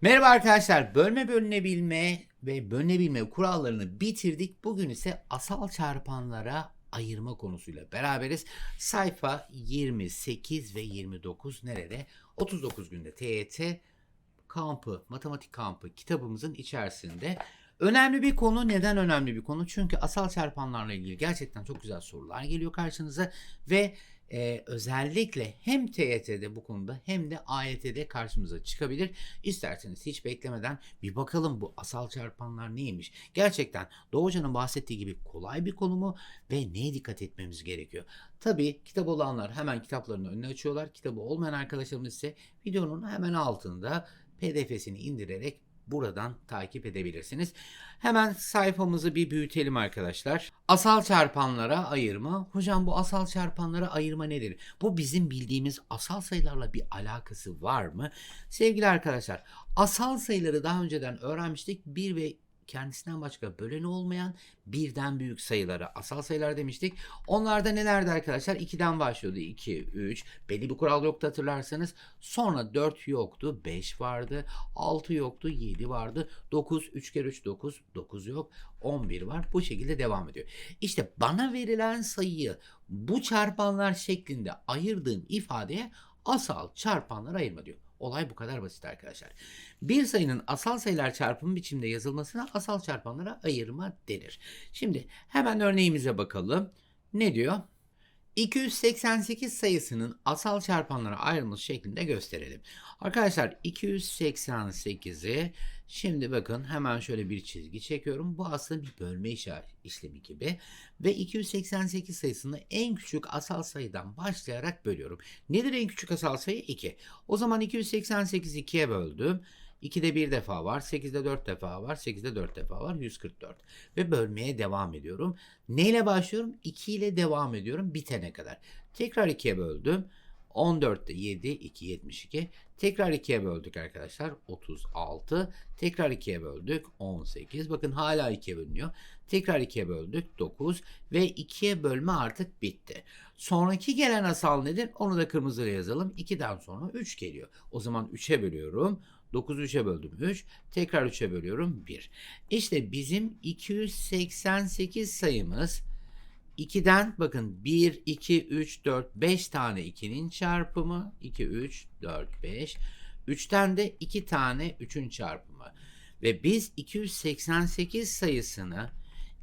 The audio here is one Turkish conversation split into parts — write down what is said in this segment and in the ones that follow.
Merhaba arkadaşlar. Bölme bölünebilme ve bölünebilme kurallarını bitirdik. Bugün ise asal çarpanlara ayırma konusuyla beraberiz. Sayfa 28 ve 29 nerede? 39 günde TYT kampı, matematik kampı kitabımızın içerisinde. Önemli bir konu. Neden önemli bir konu? Çünkü asal çarpanlarla ilgili gerçekten çok güzel sorular geliyor karşınıza ve e, özellikle hem TYT'de bu konuda hem de AYT'de karşımıza çıkabilir. İsterseniz hiç beklemeden bir bakalım bu asal çarpanlar neymiş? Gerçekten Doğu Hoca'nın bahsettiği gibi kolay bir konu mu ve neye dikkat etmemiz gerekiyor? Tabii kitap olanlar hemen kitaplarını önüne açıyorlar. Kitabı olmayan arkadaşlarımız ise videonun hemen altında PDF'sini indirerek buradan takip edebilirsiniz. Hemen sayfamızı bir büyütelim arkadaşlar. Asal çarpanlara ayırma. Hocam bu asal çarpanlara ayırma nedir? Bu bizim bildiğimiz asal sayılarla bir alakası var mı? Sevgili arkadaşlar, asal sayıları daha önceden öğrenmiştik. 1 ve kendisinden başka böleni olmayan birden büyük sayılara asal sayılar demiştik. Onlarda nelerdi arkadaşlar? 2'den başlıyordu. 2, 3. Belli bir kural yoktu hatırlarsanız. Sonra 4 yoktu. 5 vardı. 6 yoktu. 7 vardı. 9, 3 kere 3 9. 9 yok. 11 var. Bu şekilde devam ediyor. İşte bana verilen sayıyı bu çarpanlar şeklinde ayırdığım ifadeye asal çarpanlar ayırma diyor. Olay bu kadar basit arkadaşlar. Bir sayının asal sayılar çarpımı biçimde yazılmasına asal çarpanlara ayırma denir. Şimdi hemen örneğimize bakalım. Ne diyor? 288 sayısının asal çarpanlara ayrılması şeklinde gösterelim. Arkadaşlar 288'i şimdi bakın hemen şöyle bir çizgi çekiyorum. Bu aslında bir bölme işlemi gibi. Ve 288 sayısını en küçük asal sayıdan başlayarak bölüyorum. Nedir en küçük asal sayı? 2. O zaman 288'i 2'ye böldüm. 2'de 1 defa var, 8'de 4 defa var, 8'de 4 defa var, 144. Ve bölmeye devam ediyorum. Neyle başlıyorum? 2 ile devam ediyorum bitene kadar. Tekrar 2'ye böldüm. 14'te 7, 2, 72. Tekrar 2'ye böldük arkadaşlar. 36. Tekrar 2'ye böldük. 18. Bakın hala 2'ye bölünüyor. Tekrar 2'ye böldük. 9. Ve 2'ye bölme artık bitti. Sonraki gelen asal nedir? Onu da kırmızıyla yazalım. 2'den sonra 3 geliyor. O zaman 3'e bölüyorum. 9'u 3'e böldüm 3. Tekrar 3'e bölüyorum 1. İşte bizim 288 sayımız 2'den bakın 1, 2, 3, 4, 5 tane 2'nin çarpımı. 2, 3, 4, 5. 3'ten de 2 tane 3'ün çarpımı. Ve biz 288 sayısını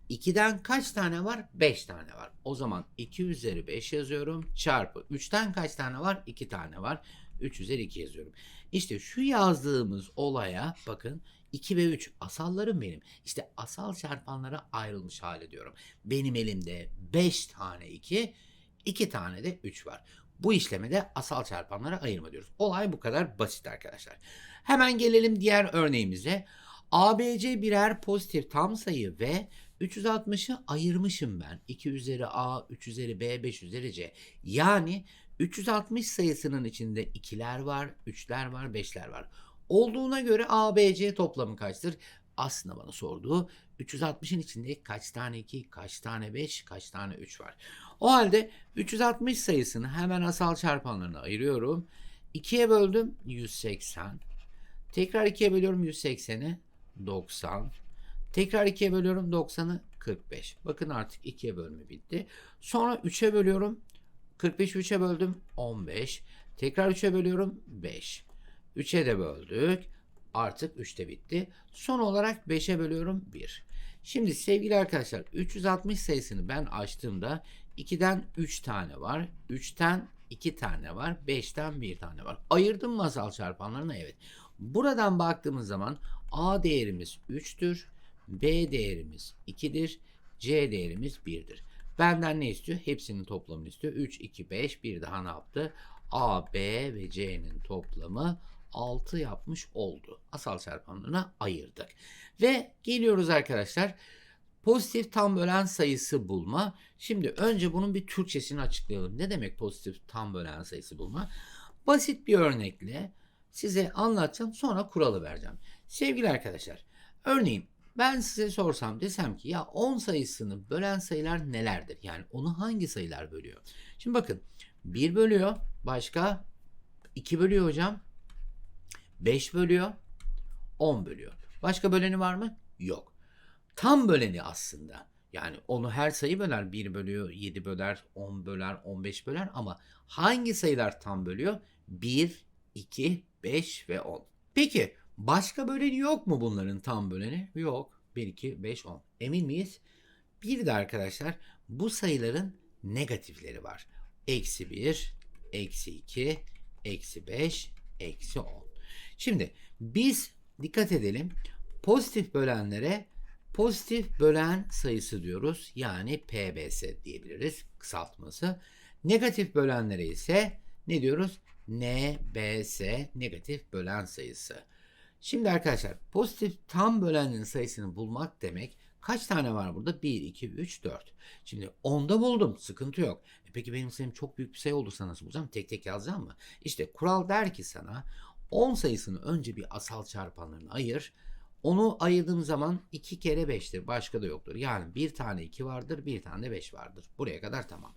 2'den kaç tane var? 5 tane var. O zaman 2 üzeri 5 yazıyorum. Çarpı 3'ten kaç tane var? 2 tane var. 3 üzeri 2 yazıyorum. İşte şu yazdığımız olaya bakın 2 ve 3 asallarım benim. İşte asal çarpanlara ayrılmış hali diyorum. Benim elimde 5 tane 2, 2 tane de 3 var. Bu işleme de asal çarpanlara ayırma diyoruz. Olay bu kadar basit arkadaşlar. Hemen gelelim diğer örneğimize. ABC birer pozitif tam sayı ve 360'ı ayırmışım ben. 2 üzeri A, 3 üzeri B, 5 üzeri C. Yani 360 sayısının içinde 2'ler var, 3'ler var, 5'ler var. Olduğuna göre ABC toplamı kaçtır? Aslında bana sorduğu 360'ın içinde kaç tane 2, kaç tane 5, kaç tane 3 var. O halde 360 sayısını hemen asal çarpanlarına ayırıyorum. 2'ye böldüm 180. Tekrar 2'ye bölüyorum 180'i 90. Tekrar 2'ye bölüyorum 90'ı 45. Bakın artık 2'ye bölme bitti. Sonra 3'e bölüyorum 45'i 3'e böldüm 15. Tekrar 3'e bölüyorum 5. 3'e de böldük. Artık 3'te bitti. Son olarak 5'e bölüyorum 1. Şimdi sevgili arkadaşlar 360 sayısını ben açtığımda 2'den 3 tane var. 3'ten 2 tane var. 5'ten 1 tane var. Ayırdım mı asal çarpanlarına? Evet. Buradan baktığımız zaman A değerimiz 3'tür. B değerimiz 2'dir. C değerimiz 1'dir. Benden ne istiyor? Hepsinin toplamını istiyor. 3, 2, 5. Bir daha ne yaptı? A, B ve C'nin toplamı 6 yapmış oldu. Asal çarpanlarına ayırdık. Ve geliyoruz arkadaşlar. Pozitif tam bölen sayısı bulma. Şimdi önce bunun bir Türkçesini açıklayalım. Ne demek pozitif tam bölen sayısı bulma? Basit bir örnekle size anlatacağım sonra kuralı vereceğim. Sevgili arkadaşlar örneğin ben size sorsam desem ki ya 10 sayısını bölen sayılar nelerdir? Yani onu hangi sayılar bölüyor? Şimdi bakın 1 bölüyor. Başka 2 bölüyor hocam. 5 bölüyor. 10 bölüyor. Başka böleni var mı? Yok. Tam böleni aslında. Yani onu her sayı böler. 1 bölüyor, 7 böler, 10 böler, 15 böler ama hangi sayılar tam bölüyor? 1, 2, 5 ve 10. Peki başka böleni yok mu bunların tam böleni? Yok. 1, 2, 5, 10. Emin miyiz? Bir de arkadaşlar bu sayıların negatifleri var. Eksi 1, eksi 2, eksi 5, eksi 10. Şimdi biz dikkat edelim. Pozitif bölenlere pozitif bölen sayısı diyoruz. Yani PBS diyebiliriz kısaltması. Negatif bölenlere ise ne diyoruz? NBS negatif bölen sayısı. Şimdi arkadaşlar pozitif tam bölenlerin sayısını bulmak demek kaç tane var burada? 1, 2, 3, 4. Şimdi 10'da buldum sıkıntı yok. E peki benim sayım çok büyük bir sayı olursa nasıl bulacağım? Tek tek yazacağım mı? İşte kural der ki sana 10 sayısını önce bir asal çarpanlarına ayır. Onu ayırdığım zaman 2 kere 5'tir. Başka da yoktur. Yani bir tane 2 vardır, bir tane de 5 vardır. Buraya kadar tamam.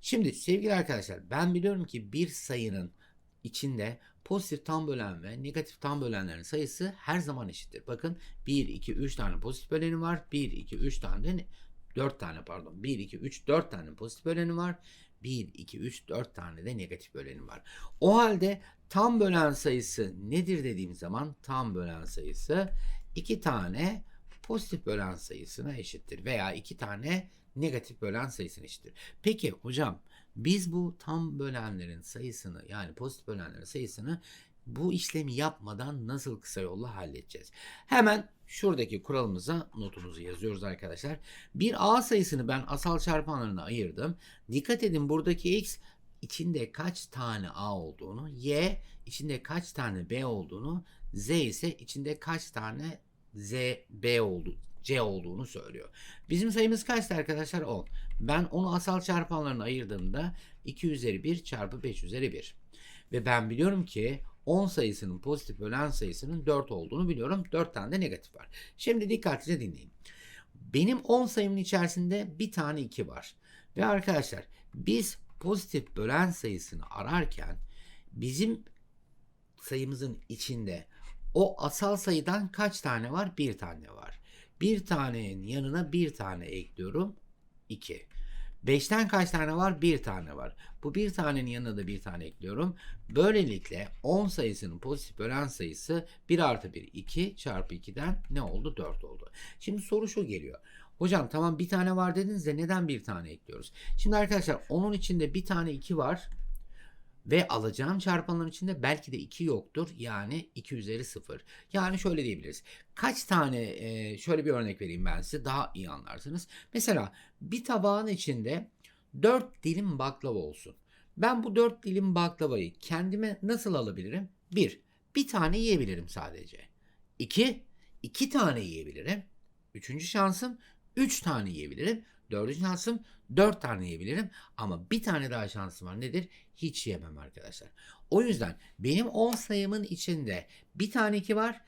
Şimdi sevgili arkadaşlar ben biliyorum ki bir sayının içinde pozitif tam bölen ve negatif tam bölenlerin sayısı her zaman eşittir. Bakın 1, 2, 3 tane pozitif böleni var. 1, 2, 3 tane de 4 tane pardon. 1, 2, 3, 4 tane pozitif böleni var. 1, 2, 3, 4 tane de negatif böleni var. O halde tam bölen sayısı nedir dediğim zaman tam bölen sayısı 2 tane pozitif bölen sayısına eşittir. Veya 2 tane negatif bölen sayısına eşittir. Peki hocam biz bu tam bölenlerin sayısını yani pozitif bölenlerin sayısını bu işlemi yapmadan nasıl kısa yolla halledeceğiz? Hemen şuradaki kuralımıza notumuzu yazıyoruz arkadaşlar. Bir A sayısını ben asal çarpanlarına ayırdım. Dikkat edin buradaki X içinde kaç tane A olduğunu, Y içinde kaç tane B olduğunu, Z ise içinde kaç tane Z, B oldu, C olduğunu söylüyor. Bizim sayımız kaçtı arkadaşlar? 10. Ben onu asal çarpanlarına ayırdığımda 2 üzeri 1 çarpı 5 üzeri 1. Ve ben biliyorum ki 10 sayısının pozitif bölen sayısının 4 olduğunu biliyorum. 4 tane de negatif var. Şimdi dikkatlice dinleyin. Benim 10 sayımın içerisinde bir tane 2 var. Ve arkadaşlar biz pozitif bölen sayısını ararken bizim sayımızın içinde o asal sayıdan kaç tane var? Bir tane var. Bir tanenin yanına bir tane ekliyorum. 2. 5'ten kaç tane var? Bir tane var. Bu bir tanenin yanına da bir tane ekliyorum. Böylelikle 10 sayısının pozitif bölen sayısı 1 artı 1 2 çarpı 2'den ne oldu? 4 oldu. Şimdi soru şu geliyor. Hocam tamam bir tane var dediniz de neden bir tane ekliyoruz? Şimdi arkadaşlar onun içinde bir tane 2 var. Ve alacağım çarpanların içinde belki de 2 yoktur. Yani 2 üzeri 0. Yani şöyle diyebiliriz. Kaç tane e, şöyle bir örnek vereyim ben size daha iyi anlarsınız. Mesela bir tabağın içinde 4 dilim baklava olsun. Ben bu 4 dilim baklavayı kendime nasıl alabilirim? 1. Bir tane yiyebilirim sadece. 2. 2 tane yiyebilirim. Üçüncü şansım 3 tane yiyebilirim. Dördüncü şansım 4 tane yiyebilirim. Ama bir tane daha şansım var. Nedir? Hiç yemem arkadaşlar. O yüzden benim 10 sayımın içinde bir tane 2 var.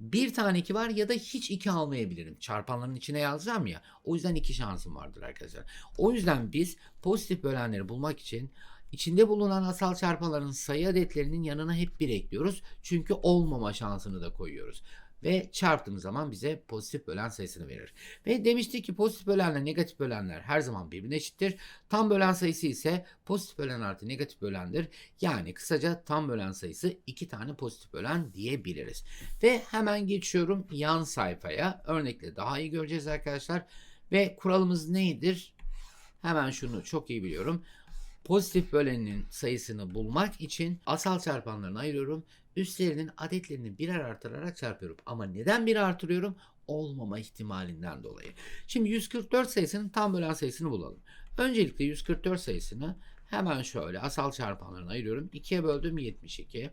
Bir tane 2 var ya da hiç 2 almayabilirim. Çarpanların içine yazacağım ya. O yüzden 2 şansım vardır arkadaşlar. O yüzden biz pozitif bölenleri bulmak için içinde bulunan asal çarpanların sayı adetlerinin yanına hep 1 ekliyoruz. Çünkü olmama şansını da koyuyoruz ve çarptığımız zaman bize pozitif bölen sayısını verir. Ve demiştik ki pozitif bölenle negatif bölenler her zaman birbirine eşittir. Tam bölen sayısı ise pozitif bölen artı negatif bölendir. Yani kısaca tam bölen sayısı iki tane pozitif bölen diyebiliriz. Ve hemen geçiyorum yan sayfaya. Örnekle daha iyi göreceğiz arkadaşlar. Ve kuralımız nedir? Hemen şunu çok iyi biliyorum. Pozitif bölenin sayısını bulmak için asal çarpanlarını ayırıyorum. Üstlerinin adetlerini birer artırarak çarpıyorum. Ama neden bir artırıyorum? Olmama ihtimalinden dolayı. Şimdi 144 sayısının tam bölen sayısını bulalım. Öncelikle 144 sayısını hemen şöyle asal çarpanlarına ayırıyorum. 2'ye böldüm 72.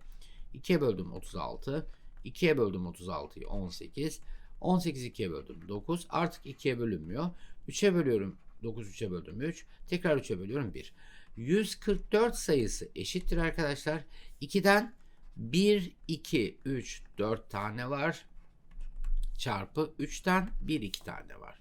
2'ye böldüm 36. 2'ye böldüm 36'yı 18. 18 2'ye böldüm 9. Artık 2'ye bölünmüyor. 3'e bölüyorum 9 3'e böldüm 3. Tekrar 3'e bölüyorum 1. 144 sayısı eşittir arkadaşlar. 2'den 1, 2, 3, 4 tane var. Çarpı 3'ten 1, 2 tane var.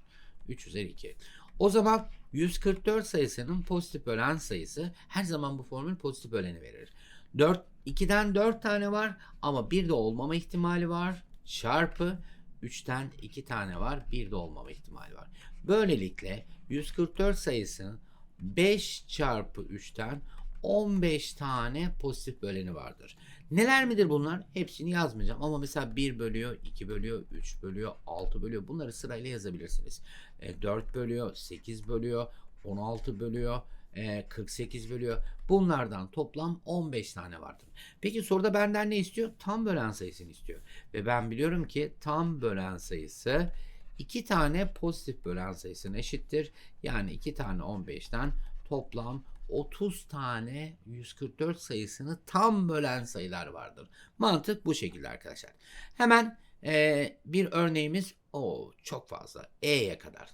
3 üzeri 2. O zaman 144 sayısının pozitif bölen sayısı her zaman bu formül pozitif böleni verir. 4, 2'den 4 tane var ama bir de olmama ihtimali var. çarpı 3'ten 2 tane var. 1 de olmama ihtimali var. Böylelikle 144 sayısının 5 çarpı 3'ten 15 tane pozitif böleni vardır. Neler midir bunlar? Hepsini yazmayacağım ama mesela 1 bölüyor, 2 bölüyor, 3 bölüyor, 6 bölüyor. Bunları sırayla yazabilirsiniz. E, 4 bölüyor, 8 bölüyor, 16 bölüyor, e, 48 bölüyor. Bunlardan toplam 15 tane vardır. Peki soruda benden ne istiyor? Tam bölen sayısını istiyor. Ve ben biliyorum ki tam bölen sayısı 2 tane pozitif bölen sayısına eşittir. Yani 2 tane 15'ten toplam 30 tane 144 sayısını tam bölen sayılar vardır. Mantık bu şekilde arkadaşlar. Hemen e, bir örneğimiz o çok fazla E'ye kadar.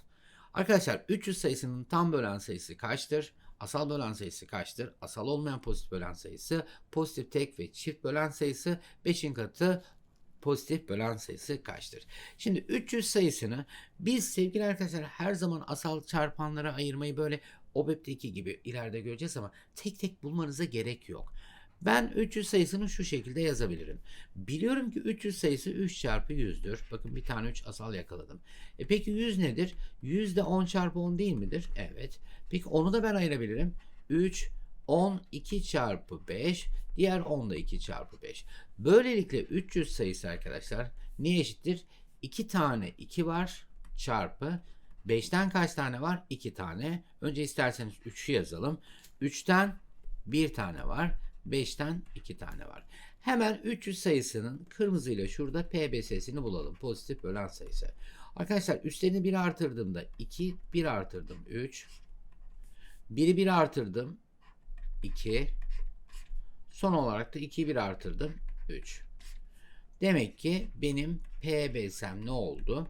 Arkadaşlar 300 sayısının tam bölen sayısı kaçtır? Asal bölen sayısı kaçtır? Asal olmayan pozitif bölen sayısı, pozitif tek ve çift bölen sayısı 5'in katı pozitif bölen sayısı kaçtır? Şimdi 300 sayısını biz sevgili arkadaşlar her zaman asal çarpanlara ayırmayı böyle OBEP'teki gibi ileride göreceğiz ama tek tek bulmanıza gerek yok. Ben 300 sayısını şu şekilde yazabilirim. Biliyorum ki 300 sayısı 3 çarpı 100'dür. Bakın bir tane 3 asal yakaladım. E peki 100 nedir? 100 de 10 çarpı 10 değil midir? Evet. Peki onu da ben ayırabilirim. 3, 10, 2 çarpı 5. Diğer 10 da 2 çarpı 5. Böylelikle 300 sayısı arkadaşlar neye eşittir? 2 tane 2 var çarpı 5'ten kaç tane var? 2 tane. Önce isterseniz 3'ü yazalım. 3'ten 1 tane var. 5'ten 2 tane var. Hemen 300 sayısının kırmızıyla şurada PBS'sini bulalım. Pozitif bölen sayısı. Arkadaşlar üstlerini 1 artırdığımda 2, 1 artırdım 3. 1'i 1 artırdım 2. Son olarak da 2'yi 1 artırdım 3. Demek ki benim PBS'm ne oldu?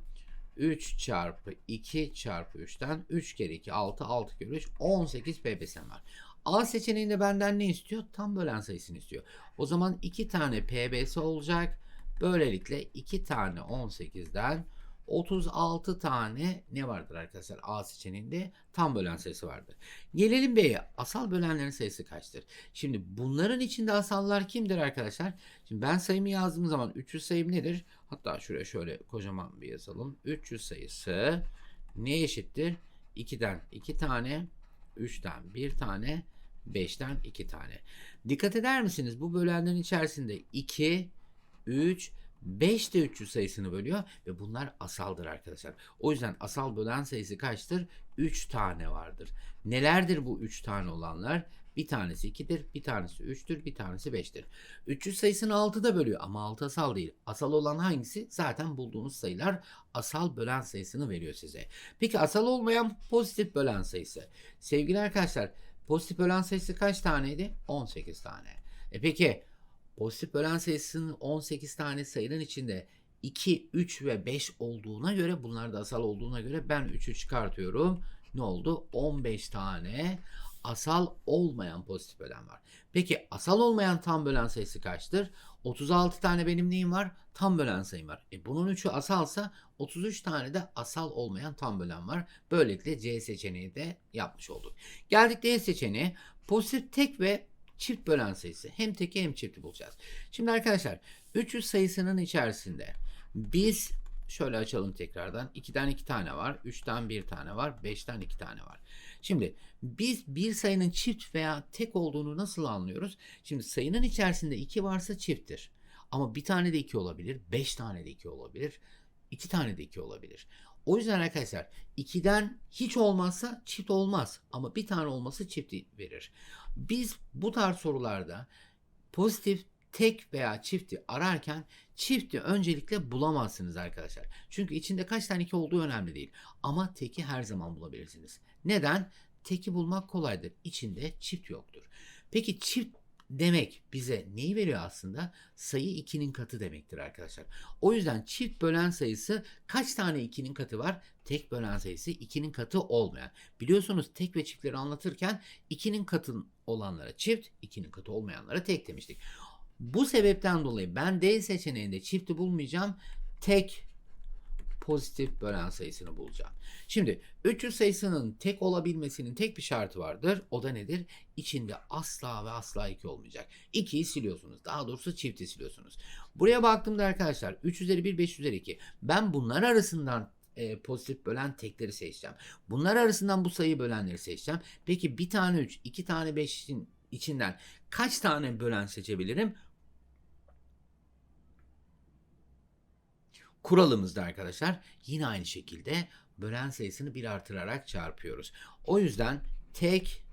3 çarpı 2 çarpı 3'ten 3 kere 2 6 6 kere 3 18 PBS'm var. A seçeneğinde benden ne istiyor? Tam bölen sayısını istiyor. O zaman 2 tane PBS olacak. Böylelikle 2 tane 18'den 36 tane ne vardır arkadaşlar A seçeneğinde? Tam bölen sayısı vardır. Gelelim B'ye. Asal bölenlerin sayısı kaçtır? Şimdi bunların içinde asallar kimdir arkadaşlar? Şimdi ben sayımı yazdığım zaman 300 sayım nedir? Hatta şuraya şöyle kocaman bir yazalım. 300 sayısı ne eşittir? 2'den 2 tane, 3'ten 1 tane, 5'ten 2 tane. Dikkat eder misiniz? Bu bölenlerin içerisinde 2, 3, 5 de 300 sayısını bölüyor ve bunlar asaldır arkadaşlar. O yüzden asal bölen sayısı kaçtır? 3 tane vardır. Nelerdir bu 3 tane olanlar? Bir tanesi 2'dir, bir tanesi 3'tür, bir tanesi 5'tir. 300 sayısını 6'da bölüyor ama 6 asal değil. Asal olan hangisi? Zaten bulduğunuz sayılar asal bölen sayısını veriyor size. Peki asal olmayan pozitif bölen sayısı. Sevgili arkadaşlar pozitif bölen sayısı kaç taneydi? 18 tane. E peki pozitif bölen sayısının 18 tane sayının içinde 2, 3 ve 5 olduğuna göre bunlar da asal olduğuna göre ben 3'ü çıkartıyorum. Ne oldu? 15 tane asal olmayan pozitif bölen var. Peki asal olmayan tam bölen sayısı kaçtır? 36 tane benim neyim var? Tam bölen sayım var. E bunun 3'ü asalsa 33 tane de asal olmayan tam bölen var. Böylelikle C seçeneği de yapmış olduk. Geldik D seçeneği. Pozitif tek ve çift bölen sayısı. Hem teki hem çifti bulacağız. Şimdi arkadaşlar 300 sayısının içerisinde biz şöyle açalım tekrardan. 2'den 2 tane var. 3'ten 1 tane var. 5'ten 2 tane var. Şimdi biz bir sayının çift veya tek olduğunu nasıl anlıyoruz? Şimdi sayının içerisinde 2 varsa çifttir. Ama bir tane de 2 olabilir. 5 tane de 2 olabilir. 2 tane de 2 olabilir. O yüzden arkadaşlar 2'den hiç olmazsa çift olmaz. Ama bir tane olması çift verir. Biz bu tarz sorularda pozitif tek veya çifti ararken çifti öncelikle bulamazsınız arkadaşlar. Çünkü içinde kaç tane iki olduğu önemli değil. Ama teki her zaman bulabilirsiniz. Neden? Teki bulmak kolaydır. İçinde çift yoktur. Peki çift demek bize neyi veriyor aslında? Sayı 2'nin katı demektir arkadaşlar. O yüzden çift bölen sayısı kaç tane 2'nin katı var? Tek bölen sayısı 2'nin katı olmayan. Biliyorsunuz tek ve çiftleri anlatırken 2'nin katı olanlara çift, 2'nin katı olmayanlara tek demiştik. Bu sebepten dolayı ben D seçeneğinde çifti bulmayacağım. Tek pozitif bölen sayısını bulacağım. Şimdi 300 sayısının tek olabilmesinin tek bir şartı vardır. O da nedir? İçinde asla ve asla 2 olmayacak. 2'yi siliyorsunuz. Daha doğrusu çifti siliyorsunuz. Buraya baktığımda arkadaşlar 3 üzeri 1, 5 üzeri 2. Ben bunlar arasından e, pozitif bölen tekleri seçeceğim. Bunlar arasından bu sayıyı bölenleri seçeceğim. Peki bir tane 3, iki tane 5'in içinden kaç tane bölen seçebilirim? Kuralımızda arkadaşlar yine aynı şekilde bölen sayısını bir artırarak çarpıyoruz. O yüzden tek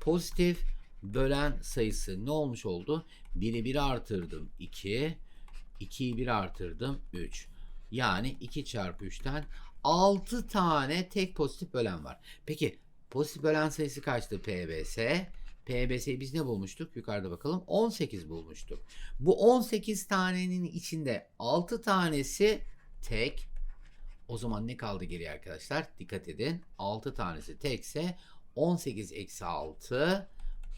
pozitif bölen sayısı ne olmuş oldu? 1'i 1 artırdım 2, 2'yi 1 artırdım 3. Yani 2 çarpı 3'ten 6 tane tek pozitif bölen var. Peki pozitif bölen sayısı kaçtı PBS? PBS'yi biz ne bulmuştuk? Yukarıda bakalım. 18 bulmuştuk. Bu 18 tanenin içinde 6 tanesi tek. O zaman ne kaldı geriye arkadaşlar? Dikkat edin. 6 tanesi tekse 18 eksi 6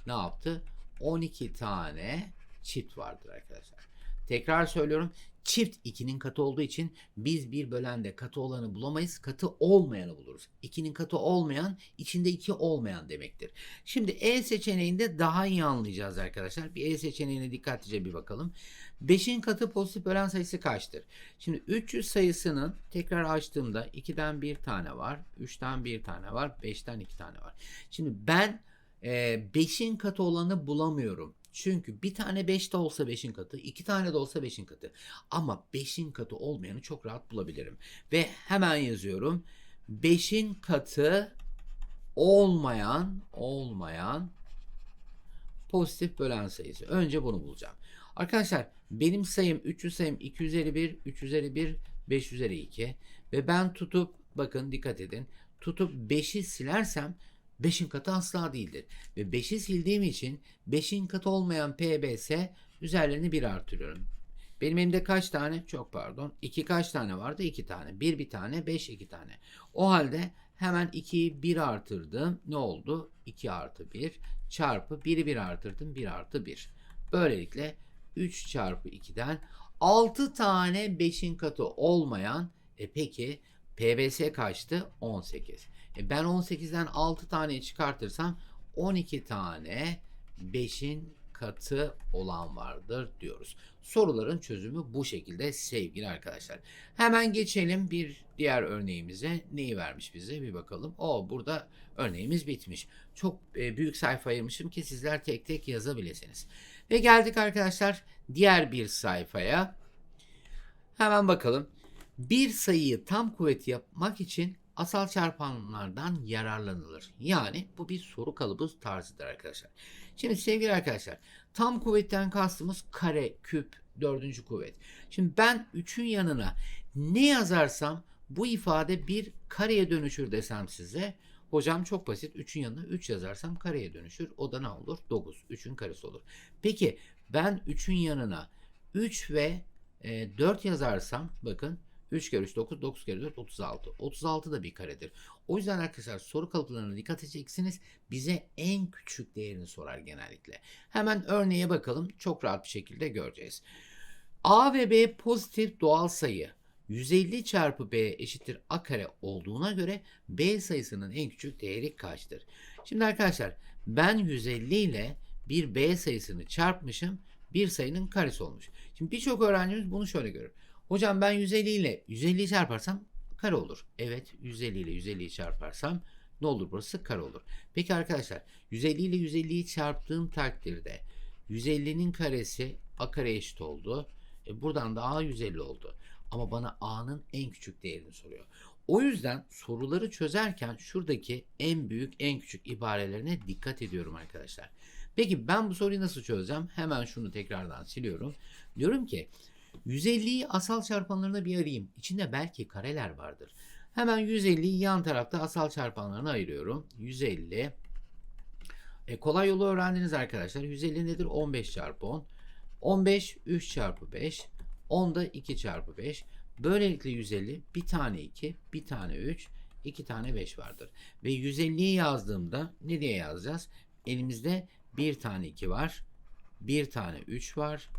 ne yaptı? 12 tane çift vardır arkadaşlar. Tekrar söylüyorum. Çift 2'nin katı olduğu için biz bir bölende katı olanı bulamayız. Katı olmayanı buluruz. 2'nin katı olmayan içinde 2 olmayan demektir. Şimdi E seçeneğinde daha iyi anlayacağız arkadaşlar. Bir E seçeneğine dikkatlice bir bakalım. 5'in katı pozitif bölen sayısı kaçtır? Şimdi 300 sayısının tekrar açtığımda 2'den bir tane var. 3'ten bir tane var. 5'ten 2 tane var. Şimdi ben 5'in katı olanı bulamıyorum. Çünkü bir tane 5 de olsa 5'in katı, iki tane de olsa 5'in katı. Ama 5'in katı olmayanı çok rahat bulabilirim. Ve hemen yazıyorum. 5'in katı olmayan, olmayan pozitif bölen sayısı. Önce bunu bulacağım. Arkadaşlar benim sayım 300 sayım 251, 351, 552 ve ben tutup bakın dikkat edin tutup 5'i silersem 5'in katı asla değildir. Ve 5'i sildiğim için 5'in katı olmayan PBS üzerlerini 1 artırıyorum. Benim elimde kaç tane? Çok pardon. 2 kaç tane vardı? 2 tane. 1 bir tane, 5 2 tane. O halde hemen 2'yi 1 artırdım. Ne oldu? 2 artı 1 çarpı 1'i 1 artırdım. 1 artı 1. Böylelikle 3 çarpı 2'den 6 tane 5'in katı olmayan e peki PBS kaçtı? 18. E ben 18'den 6 tane çıkartırsam 12 tane 5'in katı olan vardır diyoruz. Soruların çözümü bu şekilde sevgili arkadaşlar. Hemen geçelim bir diğer örneğimize. Neyi vermiş bize bir bakalım. O burada örneğimiz bitmiş. Çok e, büyük sayfa ayırmışım ki sizler tek tek yazabilirsiniz. Ve geldik arkadaşlar diğer bir sayfaya. Hemen bakalım. Bir sayıyı tam kuvvet yapmak için asal çarpanlardan yararlanılır. Yani bu bir soru kalıbı tarzıdır arkadaşlar. Şimdi sevgili arkadaşlar tam kuvvetten kastımız kare, küp, dördüncü kuvvet. Şimdi ben 3'ün yanına ne yazarsam bu ifade bir kareye dönüşür desem size. Hocam çok basit. 3'ün yanına 3 yazarsam kareye dönüşür. O da ne olur? 9. 3'ün karesi olur. Peki ben 3'ün yanına 3 ve e, 4 yazarsam bakın 3 kere 3 9, 9 kere 4 36. 36 da bir karedir. O yüzden arkadaşlar soru kalıplarına dikkat edeceksiniz. Bize en küçük değerini sorar genellikle. Hemen örneğe bakalım. Çok rahat bir şekilde göreceğiz. A ve B pozitif doğal sayı 150 çarpı B eşittir A kare olduğuna göre B sayısının en küçük değeri kaçtır? Şimdi arkadaşlar ben 150 ile bir B sayısını çarpmışım. Bir sayının karesi olmuş. Şimdi birçok öğrencimiz bunu şöyle görür. Hocam ben 150 ile 150'yi çarparsam kare olur. Evet 150 ile 150'yi çarparsam ne olur burası kare olur. Peki arkadaşlar 150 ile 150'yi çarptığım takdirde 150'nin karesi a kare eşit oldu. E buradan da a 150 oldu. Ama bana a'nın en küçük değerini soruyor. O yüzden soruları çözerken şuradaki en büyük en küçük ibarelerine dikkat ediyorum arkadaşlar. Peki ben bu soruyu nasıl çözeceğim? Hemen şunu tekrardan siliyorum. Diyorum ki 150'yi asal çarpanlarına bir arayayım. İçinde belki kareler vardır. Hemen 150'yi yan tarafta asal çarpanlarına ayırıyorum. 150. E, kolay yolu öğrendiniz arkadaşlar. 150 nedir? 15 çarpı 10. 15 3 çarpı 5. 10 da 2 çarpı 5. Böylelikle 150 bir tane 2, bir tane 3, iki tane 5 vardır. Ve 150'yi yazdığımda ne diye yazacağız? Elimizde bir tane 2 var. Bir tane 3 var.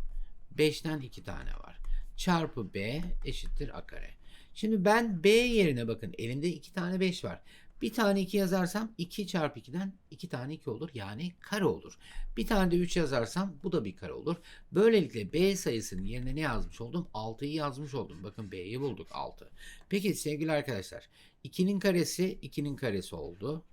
5'ten 2 tane var. Çarpı b eşittir a kare. Şimdi ben b yerine bakın elimde iki tane 5 var. Bir tane 2 yazarsam 2 çarpı 2'den 2 tane 2 olur. Yani kare olur. Bir tane de 3 yazarsam bu da bir kare olur. Böylelikle b sayısının yerine ne yazmış oldum? 6'yı yazmış oldum. Bakın b'yi bulduk 6. Peki sevgili arkadaşlar 2'nin karesi 2'nin karesi oldu.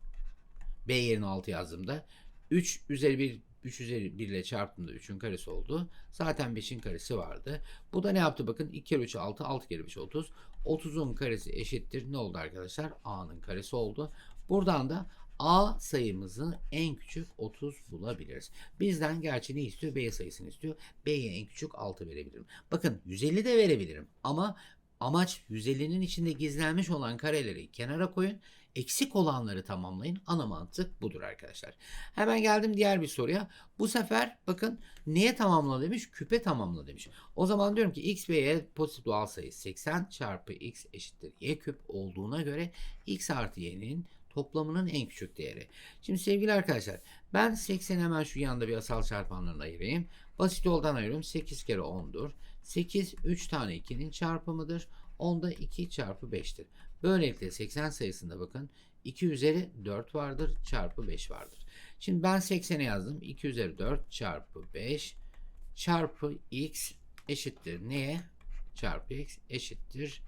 b yerine 6 yazdığımda 3 üzeri 1 3 üzeri 1 ile çarptığımda 3'ün karesi oldu. Zaten 5'in karesi vardı. Bu da ne yaptı bakın 2 kere 3 6 6 kere 5 30. 30'un karesi eşittir. Ne oldu arkadaşlar? A'nın karesi oldu. Buradan da A sayımızı en küçük 30 bulabiliriz. Bizden gerçi ne istiyor? B sayısını istiyor. B'ye en küçük 6 verebilirim. Bakın 150 de verebilirim. Ama amaç 150'nin içinde gizlenmiş olan kareleri kenara koyun. Eksik olanları tamamlayın. Ana mantık budur arkadaşlar. Hemen geldim diğer bir soruya. Bu sefer bakın neye tamamla demiş? Küpe tamamla demiş. O zaman diyorum ki x ve y pozitif doğal sayı 80 çarpı x eşittir y küp olduğuna göre x artı y'nin toplamının en küçük değeri. Şimdi sevgili arkadaşlar ben 80 hemen şu yanda bir asal çarpanlarını ayırayım. Basit yoldan ayırıyorum. 8 kere 10'dur. 8 3 tane 2'nin çarpımıdır. 10 da 2 çarpı 5'tir. Böylelikle 80 sayısında bakın 2 üzeri 4 vardır çarpı 5 vardır. Şimdi ben 80'e yazdım. 2 üzeri 4 çarpı 5 çarpı x eşittir neye? Çarpı x eşittir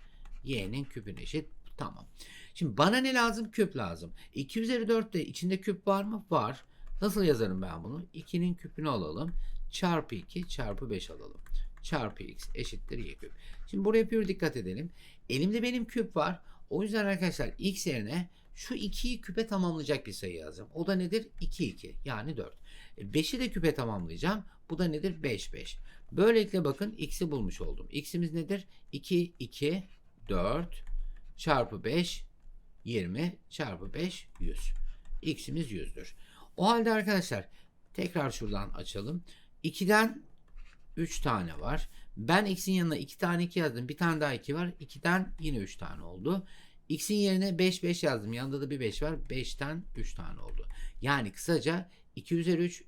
y'nin küpüne eşit. Tamam. Şimdi bana ne lazım? Küp lazım. 2 üzeri 4'te içinde küp var mı? Var. Nasıl yazarım ben bunu? 2'nin küpünü alalım. Çarpı 2 çarpı 5 alalım. Çarpı x eşittir y küp. Şimdi buraya pür dikkat edelim. Elimde benim küp var. O yüzden arkadaşlar x yerine şu 2'yi küpe tamamlayacak bir sayı yazacağım. O da nedir? 2 2 yani 4. 5'i de küpe tamamlayacağım. Bu da nedir? 5 5. Böylelikle bakın x'i bulmuş oldum. x'imiz nedir? 2 2 4 çarpı 5 20 çarpı 5 100. x'imiz 100'dür. O halde arkadaşlar tekrar şuradan açalım. 2'den 3 tane var. Ben x'in yanına 2 tane 2 yazdım. Bir tane daha 2 var. 2'den yine 3 tane oldu. X'in yerine 5 5 yazdım. Yanında da bir 5 var. 5'ten 3 tane oldu. Yani kısaca 2 üzeri 3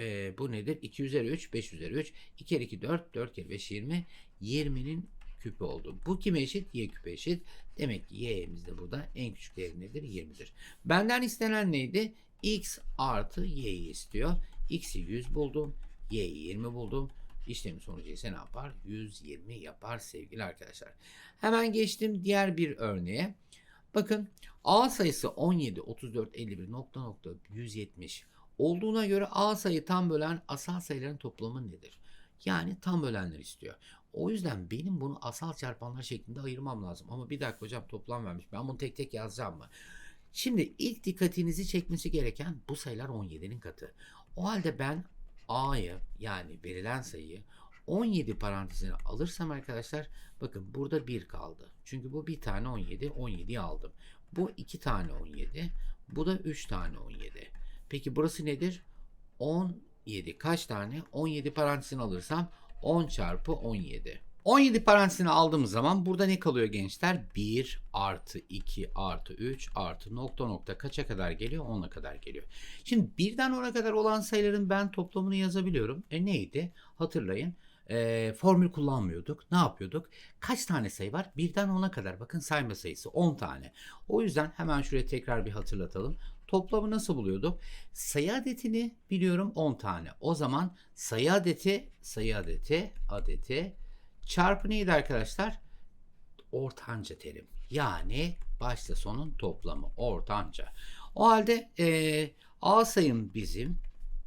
e, bu nedir? 2 üzeri 3 5 üzeri 3 2 kere 2 4 4 kere 5 20 20'nin küpü oldu. Bu kime eşit? Y küpü eşit. Demek ki y'miz de burada en küçük değeri nedir? 20'dir. Benden istenen neydi? x artı y'yi istiyor. x'i 100 buldum. y'yi 20 buldum. İşlemin sonucu ise ne yapar? 120 yapar sevgili arkadaşlar. Hemen geçtim diğer bir örneğe. Bakın A sayısı 17, 34, 51 nokta nokta 170 olduğuna göre A sayı tam bölen asal sayıların toplamı nedir? Yani tam bölenler istiyor. O yüzden benim bunu asal çarpanlar şeklinde ayırmam lazım. Ama bir dakika hocam toplam vermiş. Ben bunu tek tek yazacağım mı? Şimdi ilk dikkatinizi çekmesi gereken bu sayılar 17'nin katı. O halde ben A'yı yani verilen sayıyı 17 parantezine alırsam arkadaşlar bakın burada 1 kaldı. Çünkü bu bir tane 17. 17'yi aldım. Bu 2 tane 17. Bu da 3 tane 17. Peki burası nedir? 17 kaç tane? 17 parantezine alırsam 10 çarpı 17. 17 parantezine aldığımız zaman burada ne kalıyor gençler? 1 artı 2 artı 3 artı nokta nokta kaça kadar geliyor? 10'a kadar geliyor. Şimdi birden 10'a kadar olan sayıların ben toplamını yazabiliyorum. E neydi? Hatırlayın. E, formül kullanmıyorduk. Ne yapıyorduk? Kaç tane sayı var? Birden 10'a kadar. Bakın sayma sayısı 10 tane. O yüzden hemen şuraya tekrar bir hatırlatalım. Toplamı nasıl buluyorduk? Sayı adetini biliyorum 10 tane. O zaman sayı adeti, sayı adeti, adeti çarpı neydi arkadaşlar? Ortanca terim. Yani başta sonun toplamı ortanca. O halde e, A sayım bizim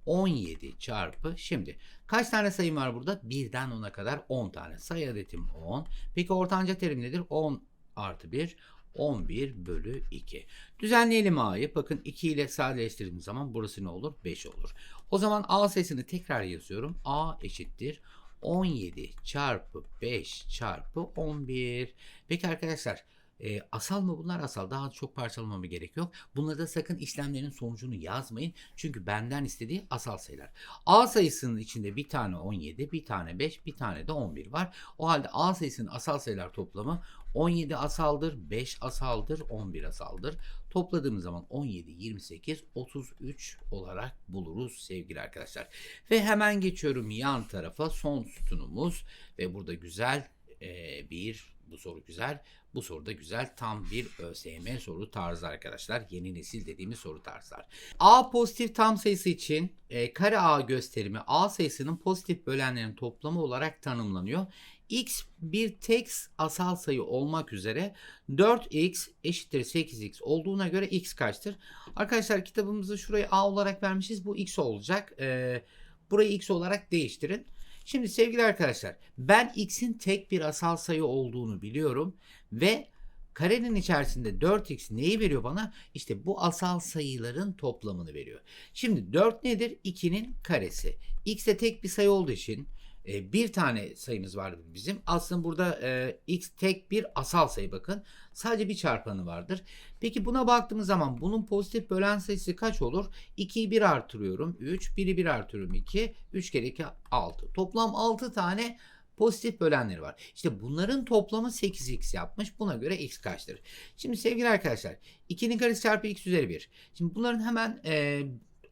17 çarpı şimdi kaç tane sayım var burada? Birden 10'a kadar 10 tane. Sayı adetim 10. Peki ortanca terim nedir? 10 artı 1 11 bölü 2. Düzenleyelim A'yı. Bakın 2 ile sadeleştirdiğim zaman burası ne olur? 5 olur. O zaman A sayısını tekrar yazıyorum. A eşittir 17 çarpı 5 çarpı 11. Peki arkadaşlar E, asal mı bunlar asal. Daha çok parçalamama gerek yok. Bunları da sakın işlemlerin sonucunu yazmayın. Çünkü benden istediği asal sayılar. A sayısının içinde bir tane 17, bir tane 5, bir tane de 11 var. O halde A sayısının asal sayılar toplamı 17 asaldır, 5 asaldır, 11 asaldır. Topladığımız zaman 17, 28, 33 olarak buluruz sevgili arkadaşlar. Ve hemen geçiyorum yan tarafa son sütunumuz ve burada güzel e, bir bu soru güzel. Bu soru da güzel. Tam bir ÖSYM soru tarzı arkadaşlar. Yeni nesil dediğimiz soru tarzlar. A pozitif tam sayısı için e, kare A gösterimi A sayısının pozitif bölenlerin toplamı olarak tanımlanıyor. X bir tek asal sayı olmak üzere 4x eşittir 8x olduğuna göre x kaçtır? Arkadaşlar kitabımızı şurayı A olarak vermişiz. Bu x olacak. Ee, burayı x olarak değiştirin. Şimdi sevgili arkadaşlar ben x'in tek bir asal sayı olduğunu biliyorum ve karenin içerisinde 4x neyi veriyor bana? İşte bu asal sayıların toplamını veriyor. Şimdi 4 nedir? 2'nin karesi. x de tek bir sayı olduğu için e, bir tane sayımız vardır bizim. Aslında burada e, x tek bir asal sayı bakın. Sadece bir çarpanı vardır. Peki buna baktığımız zaman bunun pozitif bölen sayısı kaç olur? 2'yi 1 artırıyorum. 3. 1'i 1 artırıyorum 2. 3 kere 2 6. Toplam 6 tane pozitif bölenleri var. İşte bunların toplamı 8x yapmış. Buna göre x kaçtır? Şimdi sevgili arkadaşlar 2'nin karesi çarpı x üzeri 1. Şimdi bunların hemen e,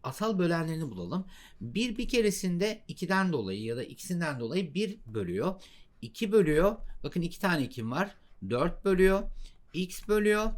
asal bölenlerini bulalım. Bir bir keresinde 2'den dolayı ya da ikisinden dolayı 1 bölüyor. 2 bölüyor. Bakın 2 tane 2'm var. 4 bölüyor. X bölüyor.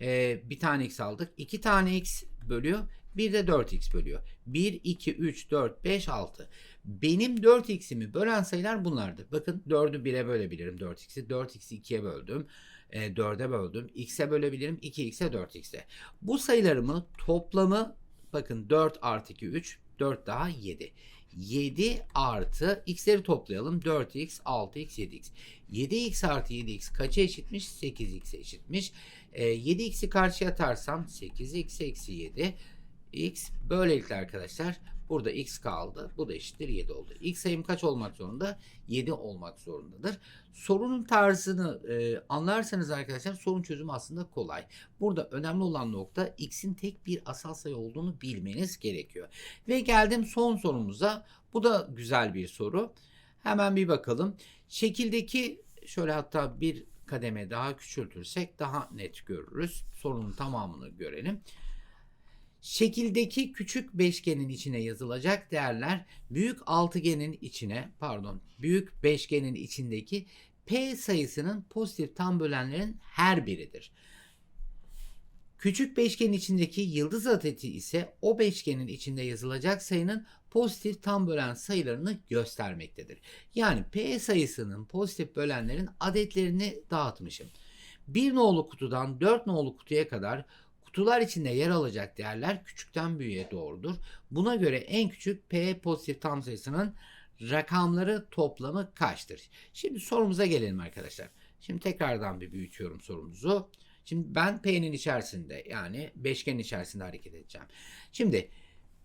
Ee, bir tane x aldık. 2 tane x bölüyor. Bir de 4x bölüyor. 1, 2, 3, 4, 5, 6. Benim 4x'imi bölen sayılar bunlardır. Bakın 4'ü 1'e bölebilirim 4x'i. 4x'i 2'ye böldüm. E, 4'e böldüm. x'e bölebilirim. 2x'e 4x'e. Bu sayılarımın toplamı bakın 4 artı 2 3. 4 daha 7. 7 artı x'leri toplayalım. 4x, 6x, 7x. 7x artı 7x kaça eşitmiş? 8x'e eşitmiş. E, 7x'i karşıya atarsam 8x eksi 7 x böylelikle arkadaşlar burada x kaldı. Bu da eşittir 7 oldu. X sayım kaç olmak zorunda? 7 olmak zorundadır. Sorunun tarzını e, anlarsanız arkadaşlar sorun çözümü aslında kolay. Burada önemli olan nokta x'in tek bir asal sayı olduğunu bilmeniz gerekiyor. Ve geldim son sorumuza. Bu da güzel bir soru. Hemen bir bakalım. Şekildeki şöyle hatta bir kademe daha küçültürsek daha net görürüz. Sorunun tamamını görelim. Şekildeki küçük beşgenin içine yazılacak değerler büyük altıgenin içine pardon büyük beşgenin içindeki p sayısının pozitif tam bölenlerin her biridir. Küçük beşgenin içindeki yıldız adeti ise o beşgenin içinde yazılacak sayının pozitif tam bölen sayılarını göstermektedir. Yani p sayısının pozitif bölenlerin adetlerini dağıtmışım. 1 nolu kutudan 4 nolu kutuya kadar Kutular içinde yer alacak değerler küçükten büyüğe doğrudur. Buna göre en küçük P pozitif tam sayısının rakamları toplamı kaçtır? Şimdi sorumuza gelelim arkadaşlar. Şimdi tekrardan bir büyütüyorum sorumuzu. Şimdi ben P'nin içerisinde yani beşgenin içerisinde hareket edeceğim. Şimdi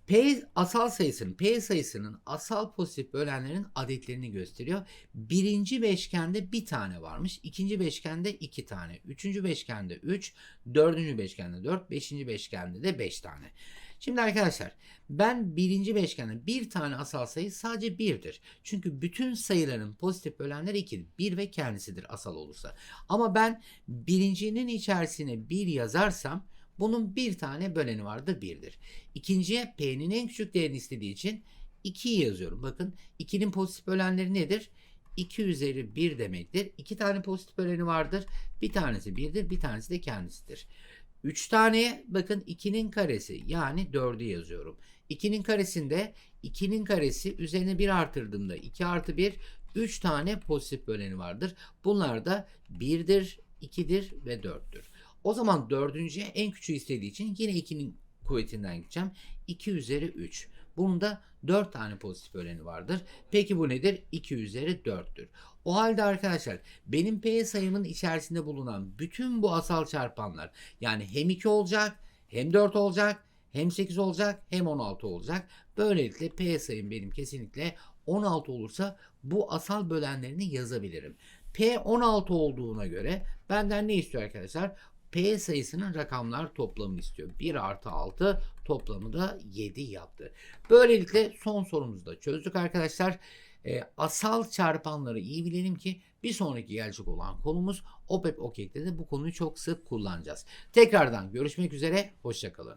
P asal sayısının, P sayısının asal pozitif bölenlerin adetlerini gösteriyor. Birinci beşgende bir tane varmış. ikinci beşgende iki tane. Üçüncü beşgende üç. Dördüncü beşgende dört. Beşinci beşgende de beş tane. Şimdi arkadaşlar ben birinci beşgende bir tane asal sayı sadece birdir. Çünkü bütün sayıların pozitif bölenleri ikidir. Bir ve kendisidir asal olursa. Ama ben birincinin içerisine bir yazarsam bunun bir tane böleni vardır birdir. İkinciye p'nin en küçük değerini istediği için 2'yi yazıyorum. Bakın 2'nin pozitif bölenleri nedir? 2 üzeri 1 demektir. 2 tane pozitif böleni vardır. Bir tanesi 1'dir, bir tanesi de kendisidir. 3 taneye bakın 2'nin karesi yani 4'ü yazıyorum. 2'nin karesinde 2'nin karesi üzerine 1 artırdığımda 2 artı 1 3 tane pozitif böleni vardır. Bunlar da 1'dir, 2'dir ve 4'tür. O zaman dördüncüye en küçüğü istediği için yine 2'nin kuvvetinden gideceğim. 2 üzeri 3. Bunda 4 tane pozitif böleni vardır. Peki bu nedir? 2 üzeri 4'tür. O halde arkadaşlar benim P sayımın içerisinde bulunan bütün bu asal çarpanlar yani hem 2 olacak hem 4 olacak hem 8 olacak hem 16 olacak. Böylelikle P sayım benim kesinlikle 16 olursa bu asal bölenlerini yazabilirim. P 16 olduğuna göre benden ne istiyor arkadaşlar? P sayısının rakamlar toplamını istiyor. 1 artı 6 toplamı da 7 yaptı. Böylelikle son sorumuzu da çözdük arkadaşlar. E, asal çarpanları iyi bilelim ki bir sonraki gelecek olan konumuz OPEP OKEK'te de bu konuyu çok sık kullanacağız. Tekrardan görüşmek üzere, hoşçakalın.